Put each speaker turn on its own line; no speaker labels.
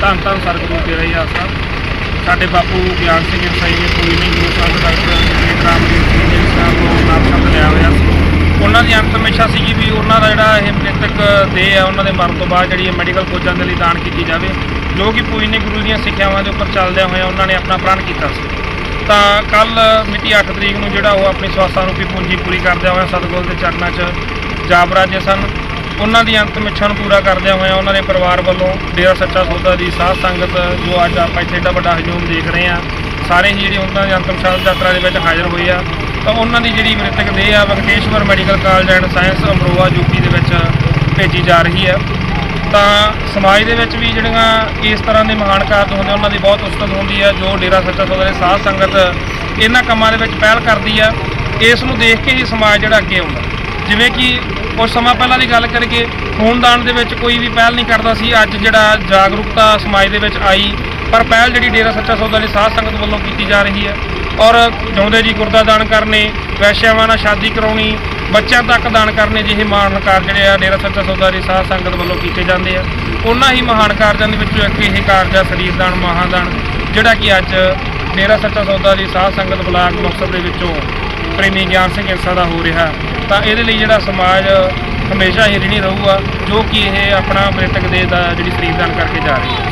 ਧੰਨ ਧੰਨ ਸਰਗੁਰੂ ਤੇਰਾ ਹੀ ਆਸਾ ਸਾਡੇ ਬਾਪੂ ਗਿਆਨ ਸਿੰਘ ਸਾਈ ਨੇ ਕੋਈ ਨਹੀਂ ਗੁਰੂ ਸਾਹਿਬ ਡਾਕਟਰ ਜਗਜੀਤ ਰਾਮ ਜੀ ਜੀ ਸਾਹਿਬ ਤੋਂ ਨਾਮ ਸ਼ਬਦ ਲਿਆ ਹੋਇਆ ਸੀ। ਉਹਨਾਂ ਦੀ ਅੰਤਮ ਇੱਛਾ ਸੀਗੀ ਵੀ ਉਹਨਾਂ ਦਾ ਜਿਹੜਾ ਇਹ ਮ੍ਰਿਤਕ ਦੇਹ ਆ, ਉਹਨਾਂ ਦੇ ਮਰਨ ਤੋਂ ਬਾਅਦ ਜਿਹੜੀ ਇਹ ਮੈਡੀਕਲ ਖੋਜਾਂ ਦੇ ਲਈ ਦਾਨ ਕੀਤੀ ਜਾਵੇ। ਜੋ ਕਿ ਪੂਜਨੀ ਗੁਰੂ ਦੀਆਂ ਸਿੱਖਿਆਵਾਂ ਦੇ ਉੱਪਰ ਚੱਲਦਿਆਂ ਹੋਇਆ ਉਹਨਾਂ ਨੇ ਆਪਣਾ ਪ੍ਰਣ ਕੀਤਾ ਸੀ। ਤਾਂ ਕੱਲ ਮਿਤੀ 8 ਤਰੀਕ ਨੂੰ ਜਿਹੜਾ ਉਹ ਆਪਣੀ ਸਵਾਸਾਂ ਰੂਪੀ ਪੂੰਜੀ ਪੂਰੀ ਕਰਦਿਆਂ ਹੋਇਆ ਸਤਿਗੁਰ ਦੇ ਚਰਨਾਂ 'ਚ ਜਾ ਬਰਾਜੇ ਸਨ। ਉਹਨਾਂ ਦੀ ਅੰਤਮ ਇੱਛਾ ਨੂੰ ਪੂਰਾ ਕਰਦਿਆਂ ਹੋਇਆਂ ਉਹਨਾਂ ਦੇ ਪਰਿਵਾਰ ਵੱਲੋਂ ਡੇਰਾ ਸੱਚਾ ਸੌਦਾ ਦੀ ਸਾਧ ਸੰਗਤ ਜੋ ਅੱਜ ਆਪਾਂ ਇੱਥੇ ਏਡਾ ਵੱਡਾ ਹਜੂਮ ਦੇਖ ਰਹੇ ਆ ਸਾਰੇ ਹੀ ਜਿਹੜੇ ਉਹਨਾਂ ਦੀ ਅੰਤਮ ਸ਼ਾਦ ਯਾਤਰਾ ਦੇ ਵਿੱਚ ਹਾਜ਼ਰ ਹੋਏ ਆ, ਤਾਂ ਉਹਨਾਂ ਦੀ ਜਿਹੜੀ ਮ੍ਰਿਤਕ ਦੇਹ ਆ Venkateshwar medical college and science Amroha UP ਦੇ ਵਿੱਚ ਭੇਜੀ ਜਾ ਰਹੀ ਹੈ ਤਾਂ ਸਮਾਜ ਦੇ ਵਿੱਚ ਵੀ ਜਿਹੜੀਆਂ ਇਸ ਤਰ੍ਹਾਂ ਦੇ ਮਹਾਨ ਕਾਰਜ ਹੁੰਦੇ ਉਹਨਾਂ ਦੀ ਬਹੁਤ ਉਸਤਤ ਹੁੰਦੀ ਹੈ ਜੋ ਡੇਰਾ ਸੱਚਾ ਸੌਦਾ ਦੇ ਸਾਧ ਸੰਗਤ ਇਹਨਾਂ ਕੰਮਾਂ ਦੇ ਵਿੱਚ ਪਹਿਲ ਕਰਦੀ ਆ। ਇਸ ਨੂੰ ਦੇਖ ਕੇ ਹੀ ਸਮਾਜ ਜਿਹੜਾ ਅੱਗੇ ਆਉਂਦਾ। ਜਿਵੇਂ ਕਿ ਕੁਝ ਸਮਾਂ ਪਹਿਲਾਂ ਦੀ ਗੱਲ ਕਰੀਏ, ਖੂਨਦਾਨ ਦੇ ਵਿੱਚ ਕੋਈ ਵੀ ਪਹਿਲ ਨਹੀਂ ਕਰਦਾ ਸੀ। ਅੱਜ ਜਿਹੜਾ ਜਾਗਰੂਕਤਾ ਸਮਾਜ ਦੇ ਵਿੱਚ ਆਈ, ਪਰ ਪਹਿਲ ਜਿਹੜੀ ਡੇਰਾ ਸੱਚਾ ਸੌਦਾ ਦੀ ਸਾਧ ਸੰਗਤ ਵੱਲੋਂ ਕੀਤੀ ਜਾ ਰਹੀ ਹੈ। ਔਰ ਜਿਉਂਦੇ ਜੀ ਗੁਰਦਾ ਦਾਨ ਕਰਨੇ, ਵੈਸ਼ਿਆਵਾਂ ਨਾਲ ਸ਼ਾਦੀ ਕਰਾਉਣੀ, ਬੱਚਿਆਂ ਤੱਕ ਦਾਨ ਕਰਨੇ ਜਿਹੇ ਮਹਾਨ ਕਾਰਜ ਜਿਹੜੇ ਆ ਡੇਰਾ ਸੱਚਾ ਸੌਦਾ ਦੀ ਸਾਧ ਸੰਗਤ ਵੱਲੋਂ ਕੀਤੇ ਜਾਂਦੇ ਆ। ਉਹਨਾਂ ਹੀ ਮਹਾਨ ਕਾਰਜਾਂ ਦੇ ਵਿੱਚੋਂ ਇੱਕ ਇਹ ਕਾਰਜ ਆ ਸਰੀਰ ਦਾਨ ਮਹਾਦਾਨ ਜਿਹੜਾ ਕਿ ਅੱਜ ਡੇਰਾ ਸੱਚਾ ਸੌਦਾ ਦੀ ਸਾਧ ਸੰਗਤ ਬਲਾਕ ਮੁਕਤਸਰ ਦੇ ਵਿੱਚੋਂ ਪ੍ਰੇਮੀ ਗਿਆਨ ਸਿੰਘ ਇੰਸਾ ਦਾ ਹੋ ਰਿਹਾ। ਤਾਂ ਇਹਦੇ ਲਈ ਜਿਹੜਾ ਸਮਾਜ ਹਮੇਸ਼ਾ ਹੀ ਰਿਣੀ ਰਹੂਗਾ, ਜੋ ਕਿ ਇਹ ਆਪਣਾ ਮ੍ਰਿਤਕ ਦੇਹ ਦਾ ਜਿਹੜੀ ਖਰੀਦਦਾਨ ਕਰਕੇ ਜਾ ਰਹੀ ਹੈ।